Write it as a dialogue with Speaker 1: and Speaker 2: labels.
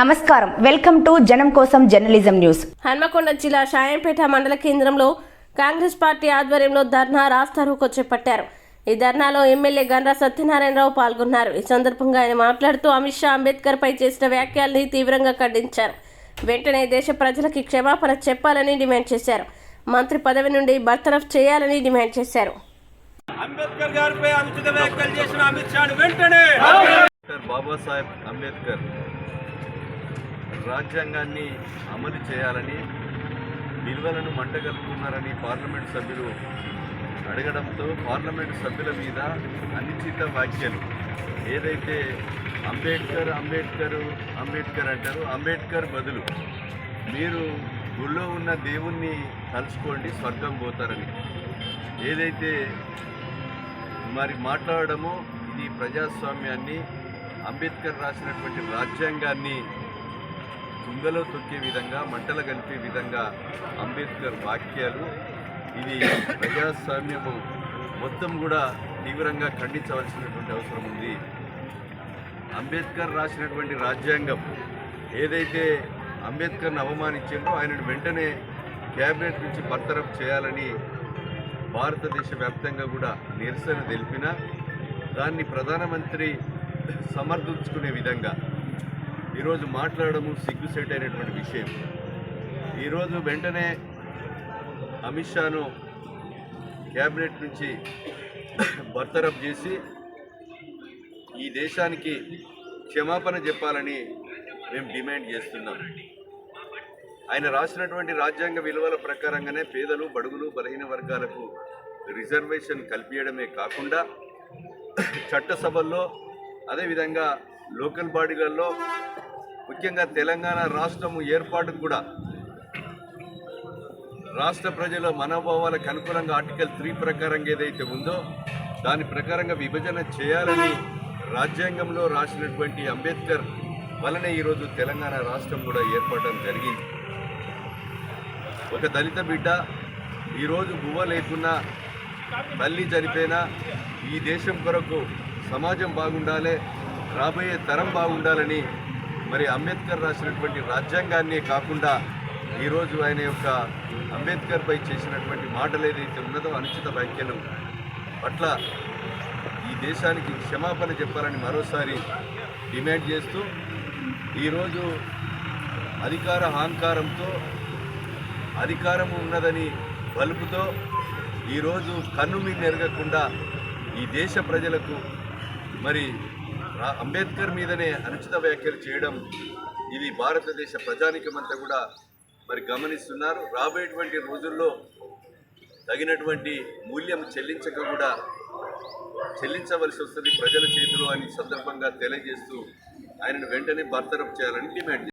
Speaker 1: నమస్కారం. Welcome to జనం కోసం జర్నలిజం న్యూస్.
Speaker 2: హన్మకొండ జిల్లా షాయంపేట మండల కేంద్రంలో కాంగ్రెస్ పార్టీ ఆధ్వర్యంలో ధర్నా రాస్తారోకో చేపట్టారు. ఈ ధర్నాలో ఎమ్మెల్యే గండ్ర సత్యనారాయణరావు పాల్గొన్నారు. ఈ సందర్భంగా ఆయన మాట్లాడుతూ అమిత్ షా అంబేద్కర్ పై చేసిన వ్యాఖ్యల్ని తీవ్రంగా ఖండించారు. వెంటనే దేశ ప్రజలకి క్షమాపణ చెప్పాలని డిమాండ్ చేశారు. మంత్రి పదవి నుండి బర్తరఫ్ చేయాలని డిమాండ్ చేశారు.
Speaker 3: అంబేద్కర్ గారిపై అనుచిత వ్యాఖ్యలు చేసిన అమిత్ షాను వెంటనే
Speaker 4: డాక్టర్ బాబాసాహెబ్ అంబేద్కర్ రాజ్యాంగాన్ని అమలు చేయాలని విలువలను మంటగలుపుతున్నారని పార్లమెంట్ సభ్యులు అడగడంతో పార్లమెంట్ సభ్యుల మీద అనిశ్చిత వ్యాఖ్యలు. ఏదైతే అంబేద్కర్ అంబేద్కర్ అంబేద్కర్ అంటారు అంబేద్కర్ బదులు మీరు గుళ్ళో ఉన్న దేవుణ్ణి తలుచుకోండి స్వర్గం పోతారని. ఏదైతే మరి మాట్లాడడమో ఇది ప్రజాస్వామ్యాన్ని అంబేద్కర్ రాసినటువంటి రాజ్యాంగాన్ని తుంగలో తొక్కే విధంగా మంటల కలిపే విధంగా అంబేద్కర్ వాక్యాలు ఇది ప్రజాస్వామ్యము మొత్తం కూడా తీవ్రంగా ఖండించవలసినటువంటి అవసరం ఉంది. అంబేద్కర్ రాసినటువంటి రాజ్యాంగం ఏదైతే అంబేద్కర్ను అవమానించిందో ఆయనను వెంటనే క్యాబినెట్ నుంచి బర్తరఫ్ చేయాలని భారతదేశ వ్యాప్తంగా కూడా నిరసన తెలిపిన దాన్ని ప్రధానమంత్రి సమర్థించుకునే విధంగా ఈరోజు మాట్లాడము సిగ్గుసేట్ అయినటువంటి విషయం. ఈరోజు వెంటనే అమిత్ షాను క్యాబినెట్ నుంచి బర్తరఫ్ చేసి ఈ దేశానికి క్షమాపణ చెప్పాలని మేము డిమాండ్ చేస్తున్నాం. ఆయన రాసినటువంటి రాజ్యాంగ విలువల ప్రకారంగానే పేదలు బడుగులు బలహీన వర్గాలకు రిజర్వేషన్ కల్పించడమే కాకుండా చట్టసభల్లో అదేవిధంగా లోకల్ బాడీలలో ముఖ్యంగా తెలంగాణ రాష్ట్రము ఏర్పాటుకు కూడా రాష్ట్ర ప్రజల మనోభావాలకు అనుకూలంగా ఆర్టికల్ త్రీ ప్రకారంగా ఏదైతే ఉందో దాని ప్రకారంగా విభజన చేయాలని రాజ్యాంగంలో రాసినటువంటి అంబేద్కర్ వలనే ఈరోజు తెలంగాణ రాష్ట్రం కూడా ఏర్పడడం జరిగింది. ఒక దళిత బిడ్డ ఈరోజు గువ్వ లేకున్నా తల్లి చనిపోయినా ఈ దేశం కొరకు సమాజం బాగుండాలి రాబోయే తరం బాగుండాలని మరి అంబేద్కర్ రాసినటువంటి రాజ్యాంగాన్నే కాకుండా ఈరోజు ఆయన యొక్క అంబేద్కర్పై చేసినటువంటి మాటలు ఏదైతే ఉన్నదో అనుచిత వ్యాఖ్యలు పట్ల ఈ దేశానికి క్షమాపణ చెప్పాలని మరోసారి డిమాండ్ చేస్తూ ఈరోజు అధికార అహంకారంతో అధికారం ఉన్నదని బలుపుతో ఈరోజు కన్ను మీద ఎరగకుండా ఈ దేశ ప్రజలకు మరి అంబేద్కర్ మీదనే అనుచిత వ్యాఖ్యలు చేయడం ఇది భారతదేశ ప్రజానికమంతా కూడా మరి గమనిస్తున్నారు. రాబోయేటువంటి రోజుల్లో తగినటువంటి మూల్యం చెల్లించక కూడా చెల్లించవలసి వస్తుంది ప్రజల చేతిలో అని సందర్భంగా తెలియజేస్తూ ఆయనను వెంటనే బర్తరఫ్ చేయాలని డిమాండ్